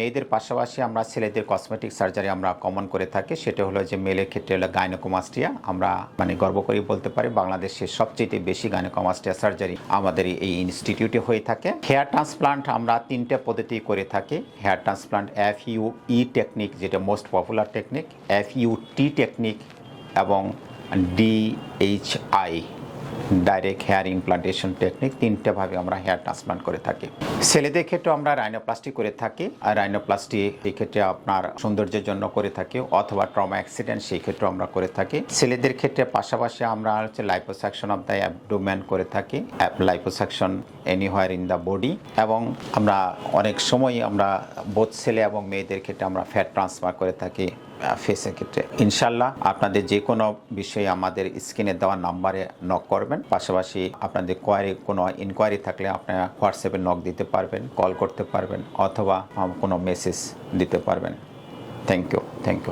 মেয়েদের পাশাপাশি আমরা ছেলেদের কসমেটিক সার্জারি আমরা কমন করে থাকি। সেটা হলো যে মেলের ক্ষেত্রে হলো গাইনোকোমাস্টিয়া। আমরা মানে গর্ব করে বলতে পারি বাংলাদেশের সবচেয়ে বেশি গাইনোকোমাস্টিয়া সার্জারি আমাদের এই ইনস্টিটিউটে হয়ে থাকে। হেয়ার ট্রান্সপ্লান্ট আমরা তিনটে পদ্ধতি করে থাকি। Hair transplant F U E technique, যেটা most popular technique F U T technique এবং D DHI. Direct hair implantation technique তিনটেভাবে আমরা হেয়ার ট্রান্সপ্লান্ট করে থাকি। ছেলেদের ক্ষেত্রে আমরা রাইনোপ্লাস্টি করে থাকি, আর রাইনোপ্লাস্টি এই ক্ষেত্রে আপনার সৌন্দর্যের জন্য করে থাকি, অথবা ট্রমা অ্যাক্সিডেন্ট সেই ক্ষেত্রে আমরা করে থাকি। ছেলেদের ক্ষেত্রে পাশাপাশি আমরা হচ্ছে লাইপোসাকশন অফ দ্য অ্যাবডোমেন করে থাকি liposuction anywhere in the body এবং আমরা অনেক সময় আমরা বোধ ছেলে এবং মেয়েদের ক্ষেত্রে আমরা ফ্যাট ট্রান্সফার করে থাকি। ফেসের ক্ষেত্রে। ইনশাল্লাহ আপনাদের যে কোনো বিষয়ে আমাদের স্ক্রিনে দেওয়া নাম্বারে নক করবেন। পাশাপাশি আপনাদের কোয়ারি কোনো ইনকোয়ারি থাকলে আপনারা হোয়াটসঅ্যাপে নক দিতে পারবেন কল করতে পারবেন, অথবা কোনো মেসেজ দিতে পারবেন। Thank you thank you